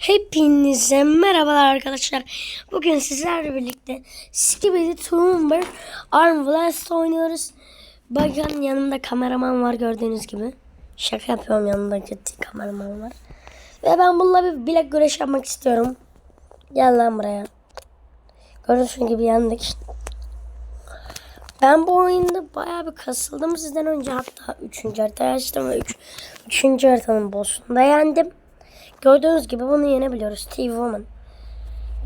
Hepinize merhabalar arkadaşlar. Bugün sizlerle birlikte Skibidi Toonber Arm Blast oynuyoruz. Bakın yanımda kameraman var gördüğünüz gibi. Şaka yapıyorum yanımda ciddi kameraman var. Ve ben bununla bir bilek güreş yapmak istiyorum. Gel lan buraya. Gördüğünüz gibi yendik. Ben bu oyunda bayağı bir kasıldım sizden önce hatta 3. haritayı açtım ve 3. Üç, 3. haritanın boss'unu yendim. Gördüğünüz gibi bunu yenebiliyoruz. Steve Woman.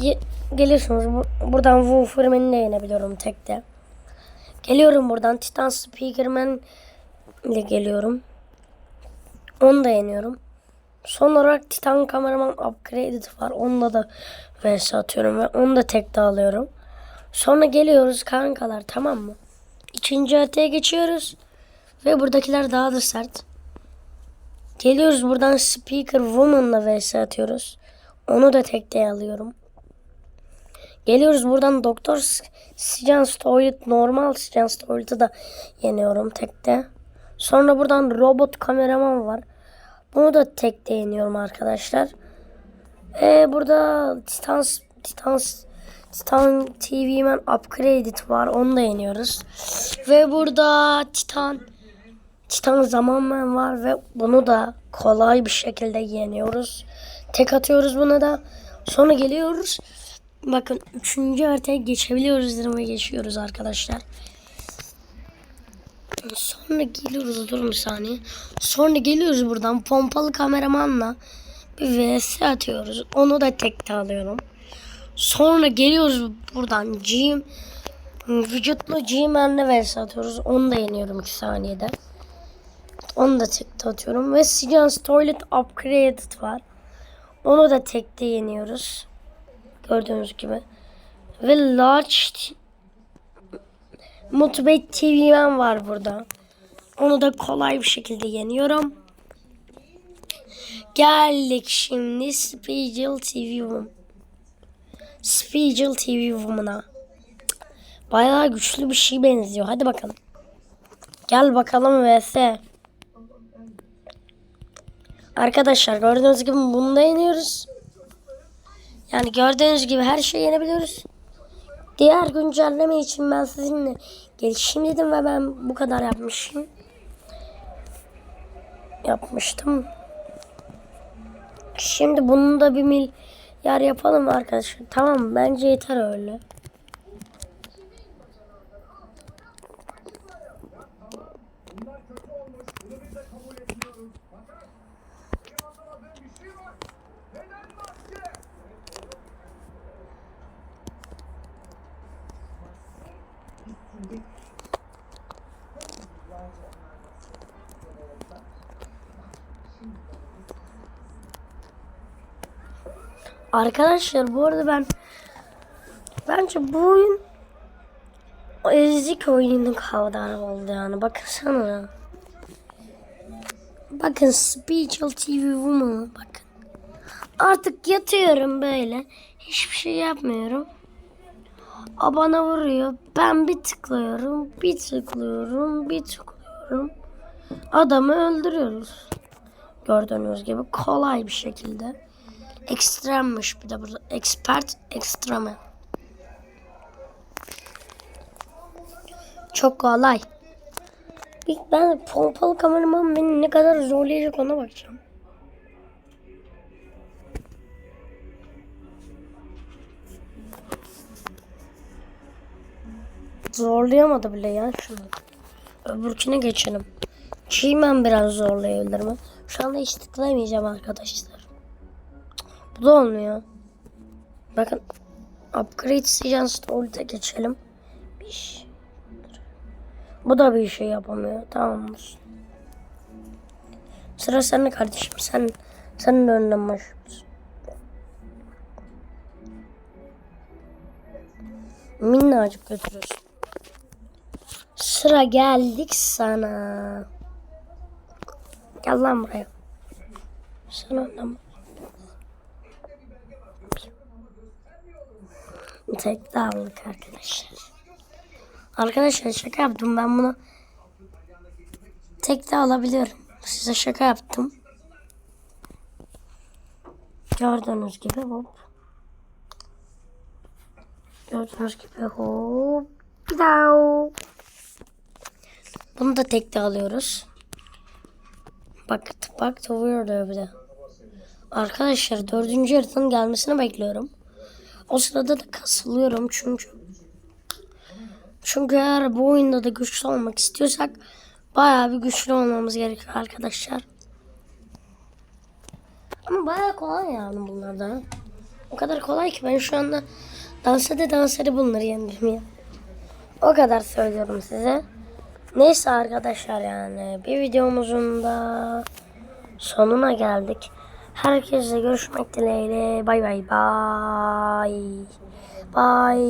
Ge- geliyorsunuz. Bu- buradan Wolfman'i de yenebiliyorum tekte. Geliyorum buradan. Titan Speakerman ile geliyorum. Onu da yeniyorum. Son olarak Titan Kameraman Upgraded var. Onunla da vs atıyorum ve onu da tekte alıyorum. Sonra geliyoruz kankalar tamam mı? İkinci haritaya geçiyoruz. Ve buradakiler daha da sert. Geliyoruz buradan Speaker Woman'la vs atıyoruz. Onu da tekte alıyorum. Geliyoruz buradan Doktor Sijan Stoylet normal Sijan Stoylet'ı da yeniyorum tekte. Sonra buradan robot kameraman var. Bunu da tekte yeniyorum arkadaşlar. Ee, burada Titan Titan Titan TV Man Upgraded var. Onu da yeniyoruz. Ve burada Titan Titan Zamanman var ve bunu da kolay bir şekilde yeniyoruz. Tek atıyoruz buna da. Sonra geliyoruz. Bakın üçüncü haritaya geçebiliyoruz dedim ve geçiyoruz arkadaşlar. Sonra geliyoruz durun bir saniye. Sonra geliyoruz buradan pompalı kameramanla bir vs atıyoruz. Onu da tekte alıyorum. Sonra geliyoruz buradan G vücutlu G-Man'le vs atıyoruz. Onu da yeniyorum 2 saniyede. Onu da tekte atıyorum. Ve Sijan's Toilet Upgraded var. Onu da tekte yeniyoruz. Gördüğünüz gibi. Ve Large Motivate TV Man var burada. Onu da kolay bir şekilde yeniyorum. Geldik şimdi Special TV Woman. Special TV Woman'a. Bayağı güçlü bir şey benziyor. Hadi bakalım. Gel bakalım vs. Arkadaşlar gördüğünüz gibi bunu da yeniyoruz. Yani gördüğünüz gibi her şeyi yenebiliyoruz. Diğer güncelleme için ben sizinle gelişim dedim ve ben bu kadar yapmışım. Yapmıştım. Şimdi bunu da bir milyar yapalım arkadaşlar. Tamam bence yeter öyle. Arkadaşlar bu arada ben bence bu oyun ezik oyunun kadar oldu yani. Bakın. Bakın Special TV Woman'a bakın. Artık yatıyorum böyle. Hiçbir şey yapmıyorum. O bana vuruyor. Ben bir tıklıyorum. Bir tıklıyorum. Bir tıklıyorum. Adamı öldürüyoruz. Gördüğünüz gibi kolay bir şekilde. Ekstremmiş bir de burada. Expert ekstreme. Çok kolay. Ben pompalı kameraman beni ne kadar zorlayacak ona bakacağım. Zorlayamadı bile ya şunu. Öbürküne geçelim. Çiğmen biraz zorlayabilir mi? Şu anda hiç tıklayamayacağım arkadaşlar. Bu da olmuyor. Bakın. Upgrade Season Story'de geçelim. Bir şey. Bu da bir şey yapamıyor. Tamamdır. Sıra sende kardeşim. Sen senin de önünden başlıyoruz. Minnacık götürüyorsun. Sıra geldik sana. Gel lan buraya. Sen önden Tek aldık arkadaşlar. Arkadaşlar şaka yaptım ben bunu. Tek de alabiliyorum. Size şaka yaptım. Gördüğünüz gibi hop. Gördüğünüz gibi hop. Bir daha. Bunu da tekte alıyoruz. Bak bak tavuyor bir de. Arkadaşlar dördüncü haritanın gelmesini bekliyorum. O sırada da kasılıyorum çünkü. Çünkü eğer bu oyunda da güçlü olmak istiyorsak bayağı bir güçlü olmamız gerekiyor arkadaşlar. Ama bayağı kolay yani bunlar da. O kadar kolay ki ben şu anda dans ede dans ede bunları yendim ya. O kadar söylüyorum size. Neyse arkadaşlar yani bir videomuzun da sonuna geldik. Herkese görüşmek dileğiyle. Bay bay bay. Bay.